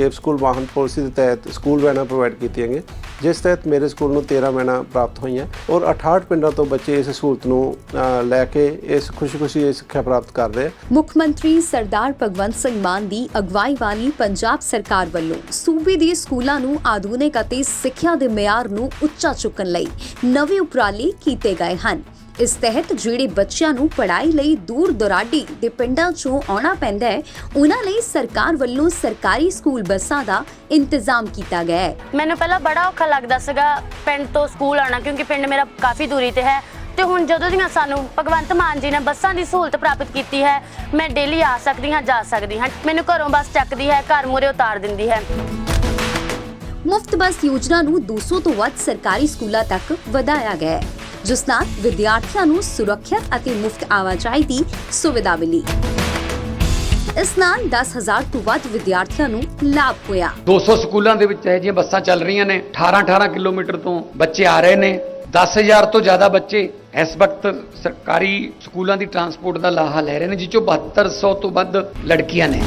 Safe school ਵਾਹਨ policy ਦੇ ਤਹਿਤ ਸਕੂਲ ਵੈਨਾਂ ਪ੍ਰੋਵਾਈਡ ਕੀਤੀਆਂ ਗਈਆਂ, ਜਿਸ ਤਹਿਤ ਮੇਰੇ ਸਕੂਲ ਨੂੰ 13 ਵੈਨਾਂ ਪ੍ਰਾਪਤ ਹੋਈਆਂ ਔਰ 68 ਪਿੰਡਾਂ ਤੋਂ ਬੱਚੇ ਇਸ ਸਹੂਲਤ ਨੂੰ ਲੈ ਕੇ ਇਸ ਖੁਸ਼ੀ-ਖੁਸ਼ੀ ਇਹ ਸਿੱਖਿਆ ਪ੍ਰਾਪਤ ਕਰ ਰਹੇ ਮੁੱਖ ਮੰਤਰੀ ਸਰਦਾਰ ਭਗਵੰਤ ਸਿੰਘ ਮਾਨ ਦੀ ਅਗਵਾਈ ਵਾਲੀ ਪੰਜਾਬ ਸਰਕਾਰ ਵੱਲੋਂ ਸੂਬੇ ਦੇ ਸਕੂਲਾਂ ਨੂੰ ਆਧੁਨਿਕ ਅਤੇ ਸਿੱਖਿਆ ਦੇ ਮਿਆਰ ਨੂੰ ਉੱਚਾ ਚੁੱਕਣ ਲਈ ਨਵੇਂ ਉਪਰਾਲੇ ਕੀਤੇ ਗਏ ਹਨ। ਇਸ ਤਹਿਤ ਜਿਹੜੇ ਬੱਚਿਆਂ ਨੂੰ ਪੜ੍ਹਾਈ ਲਈ ਦੂਰ ਦੁਰਾਡੀ ਦੇ ਪਿੰਡਾਂ 'ਚੋਂ ਆਉਣਾ ਪੈਂਦਾ ਹੈ ਉਹਨਾਂ ਲਈ ਸਰਕਾਰ ਵੱਲੋਂ ਸਰਕਾਰੀ ਸਕੂਲ ਬੱਸਾਂ ਦਾ ਇੰਤਜ਼ਾਮ ਕੀਤਾ ਗਿਆ ਹੈ। ਮੈਨੂੰ ਪਹਿਲਾਂ ਬੜਾ ਔਖਾ ਲੱਗਦਾ ਸੀਗਾ ਪਿੰਡ ਤੋਂ ਸਕੂਲ ਆਉਣਾ ਕਿਉਂਕਿ ਪਿੰਡ ਮੇਰਾ ਕਾਫੀ ਦੂਰੀ ਤੇ ਹੈ। ਤੇ ਹੁਣ ਜਦੋਂ ਦੀਆਂ ਸਾਨੂੰ ਭਗਵੰਤ ਮਾਨ ਜੀ ਨੇ ਬੱਸਾਂ ਦੀ ਸਹੂਲਤ ਪ੍ਰਾਪਤ ਕੀਤੀ ਹੈ ਮੈਂ ਡੇਲੀ ਆ ਸਕਦੀ ਹਾਂ ਜਾ ਸਕਦੀ ਹਾਂ। ਮੈਨੂੰ ਘਰੋਂ ਬੱਸ ਚੱਕਦੀ ਹੈ ਘਰ ਮੂਹਰੇ ਉਤਾਰ ਦਿੰਦੀ ਹੈ। ਮੁਫਤ ਬੱਸ ਯੋਜਨਾ ਨੂੰ 200 ਤੋਂ ਵੱਧ ਸਰਕਾਰੀ ਸਕੂਲਾਂ ਤੱਕ ਵਧਾਇਆ ਗਿਆ ਹੈ। ਜਿਸ ਨਾਲ ਵਿਦਿਆਰਥੀਆਂ ਨੂੰ ਸੁਰੱਖਿਅਤ ਅਤੇ ਮੁਫਤ ਆਵਾਜਾਈ ਦੀ ਸੁਵਿਧਾ ਮਿਲੀ। ਇਸ ਨਾਲ 10000 ਤੋਂ ਵੱਧ ਵਿਦਿਆਰਥੀਆਂ ਨੂੰ ਲਾਭ ਹੋਇਆ। 200 ਸਕੂਲਾਂ ਦੇ ਵਿੱਚ ਇਹ ਜਿਹੀਆਂ ਬੱਸਾਂ ਚੱਲ ਰਹੀਆਂ ਨੇ। 18-18 ਕਿਲੋਮੀਟਰ ਤੋਂ ਬੱਚੇ ਆ ਰਹੇ ਨੇ। 10000 ਤੋਂ ਜ਼ਿਆਦਾ ਬੱਚੇ ਇਸ ਵਕਤ ਸਰਕਾਰੀ ਸਕੂਲਾਂ ਦੀ ਟਰਾਂਸਪੋਰਟ ਦਾ ਲਾਹਾ ਲੈ ਰਹੇ ਨੇ, ਜਿਸ ਚੋਂ 7200 ਤੋਂ ਵੱਧ ਲੜਕੀਆਂ ਨੇ।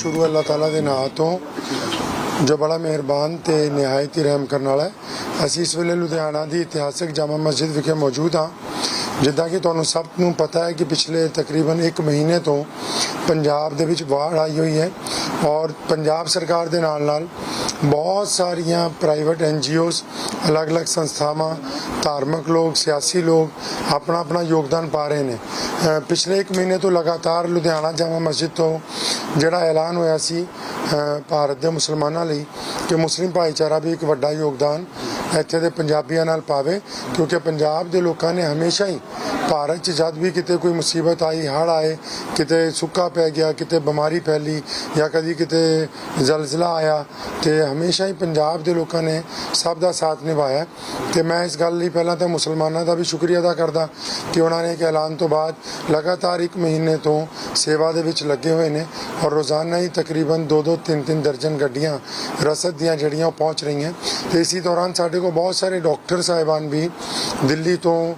ਸ਼ੁਰੂ ਅੱਲਾਹ ਤਾਲਾ ਦੇ ਨਾਂ ਤੋਂ। ਜੋ ਬੜਾ ਮਿਹਰਬਾਨ ਤੇ ਨਿਹਾਇਤ ਹੀ ਰਹਿਮ ਕਰਨ ਵਾਲਾ ਹੈ। ਅਸੀਂ ਇਸ ਵੇਲੇ ਲੁਧਿਆਣਾ ਦੀ ਇਤਿਹਾਸਕ ਜਾਮਾ ਮਸਜਿਦ ਵਿਖੇ ਮੌਜੂਦ ਹਾਂ। ਜਿੱਦਾਂ ਕਿ ਤੁਹਾਨੂੰ ਸਭ ਨੂੰ ਪਤਾ ਹੈ ਕਿ ਪਿਛਲੇ ਤਕਰੀਬਨ 1 ਮਹੀਨੇ ਤੋਂ ਪੰਜਾਬ ਦੇ ਵਿੱਚ ਬਾੜ ਆਈ ਹੋਈ ਹੈ ਔਰ ਪੰਜਾਬ ਸਰਕਾਰ ਦੇ ਨਾਲ ਨਾਲ ਬਹੁਤ ਸਾਰੀਆਂ ਪ੍ਰਾਈਵੇਟ ਐਨ ਐਨਜੀਓਜ਼ ਅਲੱਗ-ਅਲੱਗ ਸੰਸਥਾਵਾਂ, ਧਾਰਮਿਕ ਲੋਕ, ਸਿਆਸੀ ਲੋਕ ਆਪਣਾ ਆਪਣਾ ਯੋਗਦਾਨ ਪਾ ਰਹੇ ਨੇ। ਪਿਛਲੇ 1 ਮਹੀਨੇ ਤੋਂ ਲਗਾਤਾਰ ਲੁਧਿਆਣਾ ਜਾਮਾ ਮਸਜਿਦ ਤੋਂ ਜਿਹੜਾ ਐਲਾਨ ਹੋਇਆ ਸੀ ਭਾਰਤ ਦੇ ਮੁਸਲਮਾਨਾਂ ਲਈ ਕਿ ਮੁਸਲਿਮ ਭਾਈਚਾਰਾ ਵੀ ਇੱਕ ਵੱਡਾ ਯੋਗਦਾਨ ਇੱਥੇ ਦੇ ਪੰਜਾਬੀਆਂ ਨਾਲ ਪਾਵੇ, ਕਿਉਂਕਿ ਪੰਜਾਬ ਦੇ ਲੋਕਾਂ ਨੇ ਹਮੇਸ਼ਾ ਹੀ ਭਾਰਤ 'ਚ ਜਦ ਵੀ ਕਿਤੇ ਕੋਈ ਮੁਸੀਬਤ ਆਈ, ਹੜ੍ਹ ਆਏ, ਕਿਤੇ ਸੁੱਕਾ ਪੈ ਗਿਆ, ਕਿਤੇ ਬਿਮਾਰੀ ਫੈਲੀ ਜਾਂ ਕਦੀ ਕਿਤੇ ਜ਼ਲਜ਼ਲਾ ਆਇਆ, ਤੇ ਹਮੇਸ਼ਾ ਹੀ ਪੰਜਾਬ ਦੇ ਲੋਕਾਂ ਨੇ ਸਭ ਦਾ ਸਾਥ ਨਿਭਾਇਆ। ਤੇ ਮੈਂ ਇਸ ਗੱਲ ਲਈ ਪਹਿਲਾਂ ਤਾਂ ਮੁਸਲਮਾਨਾਂ ਦਾ ਵੀ ਸ਼ੁਕਰੀਆ ਅਦਾ ਕਰਦਾ ਕਿ ਉਹਨਾਂ ਨੇ ਇੱਕ ਐਲਾਨ ਤੋਂ ਬਾਅਦ ਲਗਾਤਾਰ ਇੱਕ ਮਹੀਨੇ ਤੋਂ ਸੇਵਾ ਦੇ ਵਿੱਚ ਲੱਗੇ ਹੋਏ ਨੇ ਔਰ ਰੋਜ਼ਾਨਾ ਹੀ ਤਕਰੀਬਨ 2-2 3-3 ਦਰਜਨ ਗੱਡੀਆਂ ਰਸਦ ਦੀਆਂ ਜਿਹੜੀਆਂ ਉਹ ਪਹੁੰਚ ਰਹੀਆਂ। ਤੇ ਇਸੇ ਦੌਰਾਨ ਸਾਡੇ ਕੋਲ ਬਹੁਤ ਸਾਰੇ ਡਾਕਟਰ ਸਾਹਿਬਾਨ ਵੀ ਦਿੱਲੀ ਤੋਂ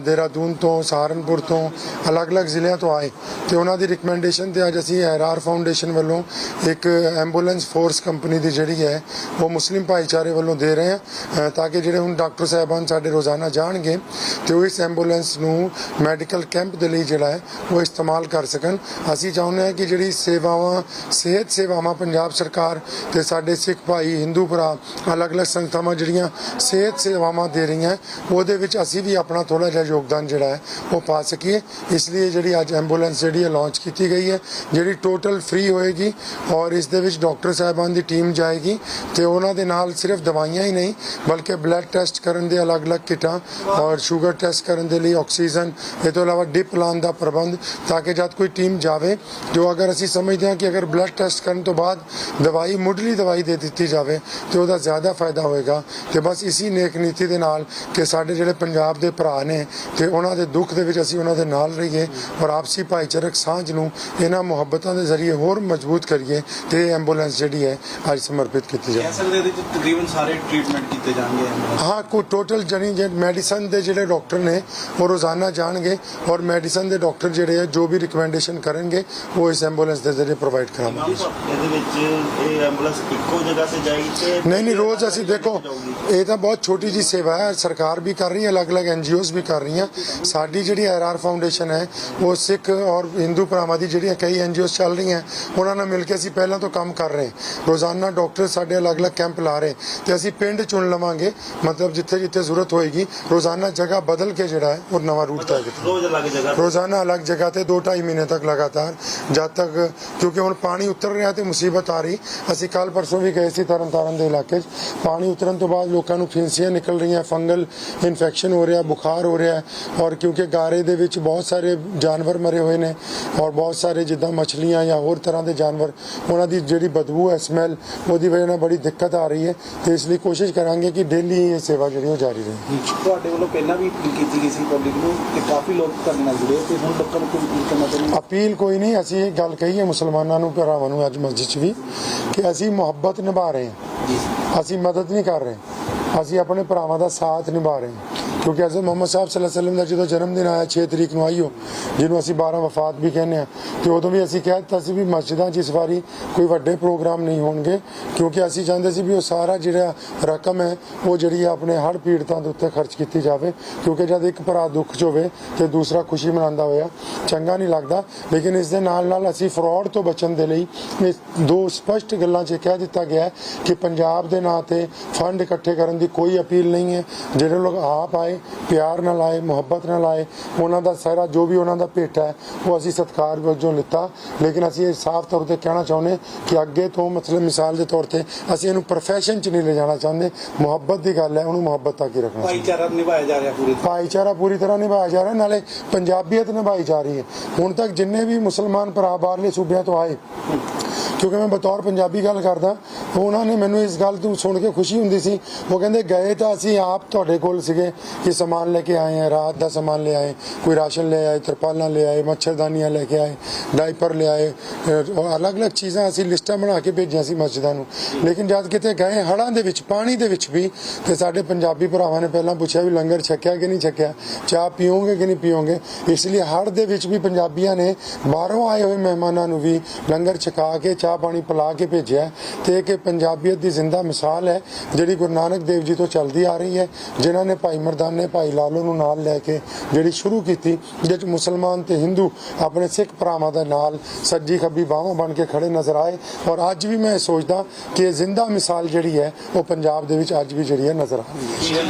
ਦੇਹਰਾਦੂਨ ਤੋਂ, ਸਹਾਰਨਪੁਰ ਤੋਂ, ਅਲੱਗ-ਅਲੱਗ ਜ਼ਿਲ੍ਹਿਆਂ ਤੋਂ ਆਏ। ਤੇ ਉਹਨਾਂ ਦੀ ਰਿਕਮੈਂਡੇਸ਼ਨ ਤੇ ਅੱਜ ਅਸੀਂ ਐਰਆਰ ਫਾਊਂਡੇਸ਼ਨ ਵੱਲੋਂ ਇੱਕ ਐਂਬੂਲੈਂਸ ਫੋਰਸ ਕੰਪਨੀ ਦੀ ਜਿਹੜੀ ਹੈ, ਉਹ ਮੁਸਲਿਮ ਭਾਈਚਾਰੇ ਵੱਲੋਂ ਦੇ ਰਹੇ ਹਾਂ ਤਾਂ ਕਿ ਜਿਹੜੇ ਹੁਣ ਡਾਕਟਰ ਸਾਹਿਬਾਨ ਸਾਡੇ ਰੋਜ਼ਾਨਾ ਜਾਣਗੇ, ਤੇ ਉਹ ਇਸ ਐਂਬੂਲੈਂਸ ਨੂੰ ਮੈਡੀਕਲ ਕੈਂਪ ਦੇ ਲਈ ਜਿਹੜਾ ਹੈ, ਉਹ ਇਸਤੇਮਾਲ ਕਰ ਸਕਣ। ਅਸੀਂ ਚਾਹੁੰਦੇ ਹਾਂ ਕਿ ਜਿਹੜੀ ਸੇਵਾਵਾਂ, ਸਿਹਤ ਸੇਵਾਵਾਂ ਪੰਜਾਬ ਸਰਕਾਰ ਤੇ ਸਾਡੇ ਸਿੱਖ ਭਾਈ, ਹਿੰਦੂ ਭਰਾ, ਅਲੱਗ-ਅਲੱਗ ਸੰਸਥਾਵਾਂ ਜਿਹੜੀਆਂ ਸਿਹਤ ਸੇਵਾਵਾਂ ਦੇ ਰਹੀਆਂ, ਉਹਦੇ ਵਿੱਚ ਅਸੀਂ ਵੀ ਆਪਣਾ ਥੋੜਾ ਜਿਹਾ ਯੋਗਦਾਨ ਜਿਹੜਾ ਹੈ, ਉਹ ਪਾ ਸਕੀਏ। ਇਸ ਲਈ ਜਿਹੜੀ ਅੱਜ ਐਂਬੂਲੈਂਸ ਜਿਹੜੀ ਹੈ ਲਾਂਚ ਕੀਤੀ ਗਈ ਹੈ, ਜਿਹੜੀ ਟੋਟਲ ਫ੍ਰੀ ਹੋਏਗੀ ਔਰ ਇਸ ਦੇ ਵਿੱਚ ਡਾਕਟਰ ਸਾਹਿਬਾਨ ਦੀ ਟੀਮ ਜਾਏਗੀ ਤੇ ਉਹਨਾਂ ਦੇ ਨਾਲ ਸਿਰਫ ਦਵਾਈਆਂ ਹੀ ਨਹੀਂ, ਬਲਕਿ ਬਲੱਡ ਟੈਸਟ ਕਰਨ ਦੇ ਅਲੱਗ-ਅਲੱਗ ਕਿਟਾਂ ਔਰ ਸ਼ੂਗਰ ਟੈਸਟ ਕਰਨ ਦੇ ਲਈ ਆਕਸੀਜਨ ਇਹ ਤੋਂ ਇਲਾਵਾ ਡਿਪ ਲਾਉਣ ਦਾ ਪ੍ਰਬੰਧ ਤਾਂ ਕਿ ਜਦ ਕੋਈ ਟੀਮ ਜਾਵੇ, ਜੋ ਅਗਰ ਅਸੀਂ ਸਮਝਦੇ ਹਾਂ ਕਿ ਅਗਰ ਬਲੱਡ ਟੈਸਟ ਕਰਨ ਤੋਂ ਬਾਅਦ ਦਵਾਈ, ਮੁੱਢਲੀ ਦਵਾਈ ਦੇ ਦਿੱਤੀ ਜਾਵੇ, ਤੇ ਉਹਦਾ ਜ਼ਿਆਦਾ ਫਾਇਦਾ ਹੋਏਗਾ। ਤੇ ਬਸ ਇਸੀ ਨੇਕ ਨੀਤੀ ਦੇ ਨਾਲ ਕਿ ਸਾਡੇ ਜਿਹੜੇ ਪੰਜਾਬ ਦੇ ਭਰਾ ਨੇ ਤੇ ਉਹਨਾਂ ਦੇ ਦੁੱਖ ਦੇ ਵਿੱਚ ਅਸੀਂ ਉਹਨਾਂ ਦੇ ਨਾਲ ਰਹੀਏ ਔਰ ਆਪਸੀ ਭਾਈਚਾਰਕ ਸਾਂਝ ਨੂੰ ਇਹਨਾਂ ਮੁਹੱਬਤਾਂ ਦੇ ਜ਼ਰੀਏ ਹੋਰ ਮਜ਼ਬੂਤ ਕਰੀਏ ਤੇ ਐਂਬੂਲੈਂਸ ਜਿਹੜੀ ਹੈ ਅੱਜ ਸਮਰਪਿਤ ਕੀਤੀ ਜਾਵੇ। ਕਹਿ ਸਕਦੇ ਇਹਦੇ ਚ ਤਕਰੀਬਨ ਸਾਰੇ ਟ੍ਰੀਟਮੈਂਟ ਕੀਤੇ ਜਾਣਗੇ ਹਾਂ ਕੋ ਟੋਟਲ ਜਣੀ ਜੇ ਮੈਡੀਸਨ ਦੇ ਜਿਹੜੇ ਡਾਕਟਰ ਨੇ ਉਹ ਰੋਜ਼ਾਨਾ ਜਾਣਗੇ ਔਰ ਮੈਡੀਸਨ ਦੇ ਡਾਕਟਰ ਜਿਹੜੇ ਆ ਜੋ ਵੀ ਰਿਕਮੈਂਡੇਸ਼ਨ ਕਰਨਗੇ ਉਹ ਇਸ ਐਂਬੂਲੈਂਸ ਦੇ ਜ਼ਰੀਏ ਪ੍ਰੋਵਾਈਡ ਕਰਾਵਾਂਗੇ ਇਹਦੇ ਵਿੱਚ ਇਹ ਐਂਬੂਲੈਂਸ ਇੱਕੋ ਜਗ੍ਹਾ ਤੇ ਜਾਏਗੀ ਤੇ ਨਹੀਂ ਨਹੀਂ ਰੋਜ਼ ਅਸੀਂ ਦੇਖੋ ਇਹ ਤਾਂ ਬਹੁਤ ਛੋਟੀ ਜੀ ਸੇਵਾ ਹੈ ਸਰਕਾਰ ਵੀ ਕਰ ਰਹੀ ਹੈ ਅਲੱਗ-ਅਲੱਗ ਐਨਜੀਓਜ਼ ਵੀ ਕਰ ਰਹੀਆਂ। ਸਾਡੀ ਜਿਹੜੀ ਆਰਆਰ ਫਾਊਂਡੇਸ਼ਨ ਹੈ ਉਹ ਸਿੱਖ ਔਰ ਹਿੰਦੂ ਭਰਾਵਾਂ ਦੀ ਜਿਹੜੀਆਂ ਕਈ ਐਨਜੀਓਜ਼ ਚੱਲ ਰਹੀਆਂ ਉਹਨਾਂ ਨਾਲ ਮਿਲ ਕੇ ਅਸੀਂ ਪਹਿਲਾਂ ਤੋਂ ਕੰਮ ਕਰ ਰਹੇ ਰੋਜ਼ਾਨਾ ਡਾਕਟਰ ਸਾਡੇ ਅਲੱਗ-ਅਲੱਗ ਕੈਂਪ ਲਾ ਰਹੇ ਤੇ ਅਸੀਂ ਪਿੰਡ ਚੁਣ ਲਵਾਂਗੇ ਮਤਲਬ ਜਿੱਥੇ ਜਿੱਥੇ ਜ਼ਰੂਰਤ ਹੋਏਗੀ ਰੋਜ਼ਾਨਾ ਜਗ੍ਹਾ ਬਦਲ ਕੇ ਜਿਹੜਾ ਹੈ ਉਹ ਨਵਾਂ ਰੂਟ ਤੈਅ ਕੀਤਾ। ਰੋਜ਼ ਅਲੱਗ ਜਗ੍ਹਾ ਤੇ। ਰੋਜ਼ਾਨਾ ਅਲੱਗ ਜਗ੍ਹਾ ਤੇ 2.5 ਮਹੀਨੇ ਤੱਕ ਲਗਾਤਾਰ ਜਦ ਤੱਕ ਕਿਉਂਕਿ ਹੁਣ ਪਾਣੀ ਉਤਰ ਰਿਹਾ ਤੇ ਮੁਸੀਬਤ ਆ ਰਹੀ ਅਸੀਂ ਕੱਲ ਪਰਸੋਂ ਵੀ ਗਏ ਸੀ ਤਰਨਤਾਰਨ ਦੇ ਇਲਾਕੇ 'ਚ। ਪਾਣੀ ਉਤਰਨ ਤੋਂ ਬਾਅਦ ਲੋਕਾਂ ਨੂੰ ਫਿੰਸੀਆਂ ਨਿਕਲ ਰਹੀਆਂ ਫੰਗਲ ਇਨਫੈਕਸ਼ਨ ਹੋ ਰਿਹਾ ਬੁਖਾਰ ਹੋ ਰਿਹਾ ਔਰ ਕਿਉਂਕਿ ਗਾਰੇ ਦੇ ਵਿੱਚ ਬਹੁਤ ਸਾਰੇ ਜਾਨਵਰ ਮਰੇ ਹੋਏ ਨੇ ਔਰ ਬਹੁਤ ਸਾਰੇ ਜਿੱਦਾਂ ਮੱਛਲੀਆਂ ਜਾਂ ਹੋਰ ਤਰ੍ਹਾਂ ਦੇ ਜਾਨਵਰ ਉਹਨਾਂ ਦੀ ਜਿਹੜੀ ਬਦਬੂ ਹੈ ਸਮੈਲ ਉਹਦੀ ਵਜ੍ਹਾ ਨਾਲ ਬੜੀ ਦਿੱਕਤ ਆ ਰਹੀ ਹੈ। ਤੇ ਇਸ ਲਈ ਕੋਸ਼ਿਸ਼ ਕਰਾਂਗੇ ਕਿ ਡੇਲੀ ਇਹ ਸੇਵਾ ਜਿਹੜੀ ਉਹ ਜਾਰੀ ਰਹੇ। ਤੁਹਾਡੇ ਵੱਲੋਂ ਪਹਿਲਾਂ ਵੀ ਅਪੀਲ ਕੀਤੀ ਗਈ ਸੀ ਪਬਲਿਕ ਨੂੰ ਤੇ ਕਾਫੀ ਲੋਕ ਤੁਹਾਡੇ ਨਾਲ ਜੁੜੇ ਤੇ ਹੁਣ ਲੋਕਾਂ ਨੂੰ ਕੋਈ ਅਪੀਲ ਕਰਨਾ ਚਾਹੁੰਦੇ ਅਪੀਲ ਕੋਈ ਨਹੀਂ ਅਸੀਂ ਇਹ ਗੱਲ ਕਹੀ ਹੈ ਮੁਸਲਮਾਨਾਂ ਨੂੰ ਭਰਾਵਾਂ ਨੂੰ ਅੱਜ ਮਸਜਿਦ 'ਚ ਵੀ ਕਿ ਅਸੀਂ ਮੁਹੱਬਤ ਨਿਭਾ ਰਹੇ ਹਾਂ। ਅਸੀਂ ਮਦਦ ਨਹੀਂ ਕਰ ਰਹੇ। ਅਸੀਂ ਆਪਣੇ ਭਰਾਵਾਂ ਦਾ ਸਾਥ ਨਿਭਾ ਰਹੇ ਹਾਂ। ਕਿਉਂਕਿ ਹਜ਼ਰਤ ਮੁਹੰਮਦ ਸਾਹਿਬ ਸੱਲੱਲਾਹੁ ਅਲੈहि ਵਸੱਲਮ ਦਾ ਜਦੋਂ ਜਨਮ ਦਿਨ ਆਇਆ 6 ਤਰੀਕ ਨੂੰ ਆਈਓ, ਜਿਹਨੂੰ ਅਸੀਂ 12 ਵਫਾਤ ਵੀ ਕਹਿੰਦੇ ਆ ਤੇ ਉਦੋਂ ਵੀ ਅਸੀਂ ਕਹਿ ਦਿੱਤਾ ਸੀ ਵੀ ਮਸਜਿਦਾਂ 'ਚ ਇਸ ਵਾਰੀ ਕੋਈ ਵੱਡੇ ਪ੍ਰੋਗਰਾਮ ਨਹੀਂ ਹੋਣਗੇ, ਕਿਉਂਕਿ ਅਸੀਂ ਚਾਹੁੰਦੇ ਸੀ ਵੀ ਉਹ ਸਾਰਾ ਜਿਹੜਾ ਰਕਮ ਹੈ, ਉਹ ਜਿਹੜੀ ਹੈ ਆਪਣੇ ਹੜ੍ਹ ਪੀੜਤਾਂ ਦੇ ਉੱਤੇ ਖਰਚ ਕੀਤੀ ਜਾਵੇ, ਕਿਉਂਕਿ ਜਦ ਇੱਕ ਭਰਾ ਦੁੱਖ 'ਚ ਹੋਵੇ ਤੇ ਦੂਸਰਾ ਖੁਸ਼ੀ ਮਨਾਉਂਦਾ ਹੋਇਆ, ਚੰਗਾ ਨਹੀਂ ਲੱਗਦਾ, ਲੇਕਿਨ ਇਸ ਦੇ ਨਾਲ ਨਾਲ ਅਸੀਂ ਫਰਾਡ ਤੋਂ ਬਚਣ ਦੇ ਲਈ ਇਹ ਦੋ ਸਪਸ਼ਟ ਗੱਲਾਂ 'ਚ ਕਹਿ ਦਿੱਤਾ ਗਿਆ ਕਿ ਪੰਜਾਬ ਦੇ ਨਾਂ ਤੇ ਫੰਡ ਇਕੱਠੇ ਕਰਨ ਦੀ ਕੋਈ ਅਪੀਲ ਨਹੀਂ ਹੈ, ਜਿਹੜੇ ਲੋਕ ਆਪ ਆਏ ਪਿਆਰ ਨਾਲ ਆਏ ਮੁਹੱਬਤ ਨਾਲ ਆਏ ਉਹਨਾਂ ਦਾ ਸਾਰਾ ਜੋ ਵੀ ਉਹਨਾਂ ਦਾ ਭੇਟਾ ਹੈ ਉਹ ਅਸੀਂ ਸਤਿਕਾਰ ਵਜੋਂ ਲਿੱਤਾ। ਲੇਕਿਨ ਅਸੀਂ ਇਹ ਸਾਫ਼ ਤੌਰ ਤੇ ਕਹਿਣਾ ਚਾਹੁੰਦੇ ਕਿ ਅੱਗੇ ਤੋਂ ਮਤਲਬ ਮਿਸਾਲ ਦੇ ਤੌਰ ਤੇ ਅਸੀਂ ਇਹਨੂੰ ਪ੍ਰੋਫੈਸ਼ਨ 'ਚ ਨਹੀਂ ਲੈ ਜਾਣਾ ਚਾਹੁੰਦੇ। ਮੁਹੱਬਤ ਦੀ ਗੱਲ ਹੈ ਉਹਨੂੰ ਮੁਹੱਬਤ ਤੱਕ ਹੀ ਰੱਖਣਾ ਭਾਈਚਾਰਾ ਨਿਭਾਇਆ ਜਾ ਰਿਹਾ ਪੂਰੀ ਭਾਈਚਾਰਾ ਪੂਰੀ ਤਰ੍ਹਾਂ ਨਿਭਾਇਆ ਜਾ ਰਿਹਾ ਨਾਲੇ ਪੰਜਾਬੀਅਤ ਨਿਭਾਈ ਜਾ ਰਹੀ ਹੈ। ਹੁਣ ਤੱਕ ਜਿੰਨੇ ਵੀ ਮੁਸਲਮਾਨ ਭਰਾ ਬਾਹਰਲੇ ਸੂਬਿਆਂ ਤੋਂ ਆਏ ਕਿਉਂਕਿ ਮੈਂ ਬਤੌਰ ਪੰਜਾਬੀ ਗੱਲ ਕਰਦਾ ਉਹਨਾਂ ਨੇ ਮੈਨੂੰ ਇਸ ਗੱਲ ਤੋਂ ਸੁਣ ਕੇ ਖੁਸ਼ੀ ਹੁੰਦੀ ਸੀ। ਉਹ ਕਹਿੰਦੇ ਗਏ ਤਾਂ ਅਸੀਂ ਆਪ ਤੁਹਾਡੇ ਕੋਲ ਸੀਗੇ ਕਿ ਸਮਾਨ ਲੈ ਕੇ ਆਏ ਆ ਰਾਤ ਦਾ ਸਮਾਨ ਲੈ ਆਏ ਕੋਈ ਰਾਸ਼ਨ ਲੈ ਤਰਪਾਲਾਂ ਲੈ ਆਏ ਮੱਛਰਦਾਨੀਆਂ ਲੈ ਕੇ ਆਏ ਡਾਈਪਰ ਲੈ ਆਏ ਅਲੱਗ-ਅਲੱਗ ਚੀਜ਼ਾਂ ਅਸੀਂ ਲਿਸਟਾਂ ਬਣਾ ਕੇ ਭੇਜੀਆਂ ਸੀ ਮਸਜਿਦਾਂ ਨੂੰ ਲੇਕਿਨ ਜਦ ਕਿਤੇ ਗਏ ਹੜਾਂ ਦੇ ਵਿੱਚ ਪਾਣੀ ਦੇ ਵਿੱਚ ਵੀ ਤੇ ਸਾਡੇ ਪੰਜਾਬੀ ਭਰਾਵਾਂ ਨੇ ਪਹਿਲਾਂ ਪੁੱਛਿਆ ਵੀ ਲੰਗਰ ਛਕਿਆ ਕਿ ਨਹੀਂ ਛਕਿਆ ਚਾਹ ਪੀਓਗੇ ਕਿ ਨਹੀਂ ਪੀਓਗੇ ਇਸ ਲਈ ਹੜ ਦੇ ਵਿੱਚ ਵੀ ਪੰਜਾਬੀਆਂ ਨੇ ਬਾਹਰੋਂ ਆਏ ਹੋਏ ਮਹਿਮਾਨਾਂ ਨੂੰ ਵੀ ਲੰਗਰ ਛਕਾ ਕੇ ਚਾਹ ਪਾਣੀ ਪਿਲਾ ਕੇ ਭੇਜਿਆ ਤੇ ਕਿ ਪੰਜਾਬੀਅਤ ਦੀ ਜ਼ਿੰਦਾ ਮਿਸਾਲ ਹੈ ਜਿਹੜੀ ਗੁਰੂ ਨਾਨਕ ਦੇਵ ਜੀ ਤੋਂ ਚੱਲਦੀ ਆ ਰਹੀ ਹੈ ਜਿਨ੍ਹਾਂ ਨੇ ਭਾਈ ਮਰਦਾਨੇ ਭਾਈ ਲਾਲੋ ਨੂੰ ਨਾਲ ਲੈ ਕੇ ਜਿਹੜੀ ਸ਼ੁਰੂ ਕੀਤੀ, ਜਿਹਦੇ 'ਚ ਮੁਸਲਮਾਨ ਤੇ ਹਿੰਦੂ ਆਪਣੇ ਸਿੱਖ ਭਰਾਵਾਂ ਦੇ ਨਾਲ ਸੱਜੀ ਖੱਬੀ ਬਾਹਾਂ ਬਣ ਕੇ ਖੜੇ ਨਜ਼ਰ ਆਏ। ਔਰ ਅੱਜ ਵੀ ਮੈਂ ਇਹ ਸੋਚਦਾ ਕਿ ਜ਼ਿੰਦਾ ਮਿਸਾਲ ਜਿਹੜੀ ਹੈ, ਉਹ ਪੰਜਾਬ ਦੇ ਵਿੱਚ ਅੱਜ ਵੀ ਜਿਹੜੀ ਹੈ ਨਜ਼ਰ ਆ ਰਹੀ ਹੈ।